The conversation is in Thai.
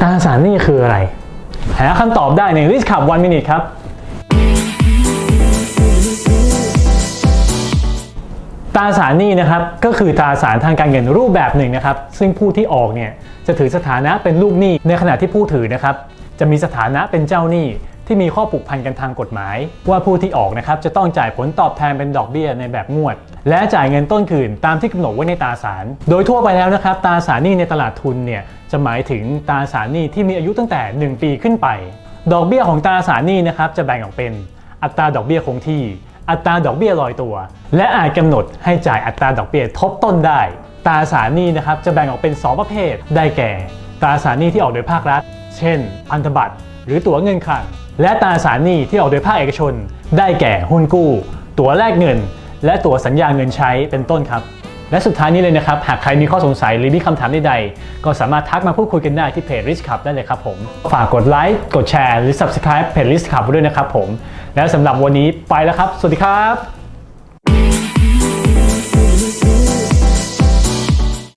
ตราสารหนี้คืออะไร หาคำตอบได้ในริสขับวันมินิครับ ตราสารหนี้นะครับก็คือตราสารทางการเงินรูปแบบหนึ่งนะครับ ซึ่งผู้ที่ออกเนี่ยจะถือสถานะเป็นลูกหนี้ในขณะที่ผู้ถือนะครับ จะมีสถานะเป็นเจ้าหนี้ ที่มีข้อผูกพันกันทางกฎหมาย ว่าผู้ที่ออกนะครับจะต้องจ่ายผลตอบแทนเป็นดอกเบี้ยในแบบงวด และจ่ายเงินต้นคืนตามที่กำหนดไว้ในตราสาร โดยทั่วไปแล้วนะครับตราสารหนี้ในตลาดทุนเนี่ยจะหมายถึงตราสารหนี้ที่มีอายุตั้งแต่ 1 ปีขึ้นไป ดอกเบี้ยของตราสารหนี้นะครับจะแบ่งออกเป็น อัตราดอกเบี้ยคงที่ อัตราดอกเบี้ยลอยตัว และอาจกำหนดให้จ่ายอัตราดอกเบี้ยทบต้นได้ตราสารหนี้นะครับจะแบ่งออกเป็น 2 ประเภท ได้แก่ ตราสารหนี้ที่ออกโดยภาครัฐ เช่น พันธบัตร หรือตั๋วเงินคลังและตราสารหนี้ที่ออกโดยภาคเอกชน ได้แก่หุ้นกู้ ตั๋วแลกเงิน และตั๋วสัญญาเงินใช้เป็นต้นครับ และสุดท้ายนี้เลยนะครับ หากใครมีข้อสงสัยหรือมีคำถามใดๆ ก็สามารถทักมาพูดคุยกันได้ที่เพจ Rich Club ได้เลยครับผม ฝากกดไลค์กดแชร์หรือ Subscribe เพจ Rich Club ด้วยนะครับผม แล้วสำหรับวันนี้ไปแล้วครับ สวัสดีครับ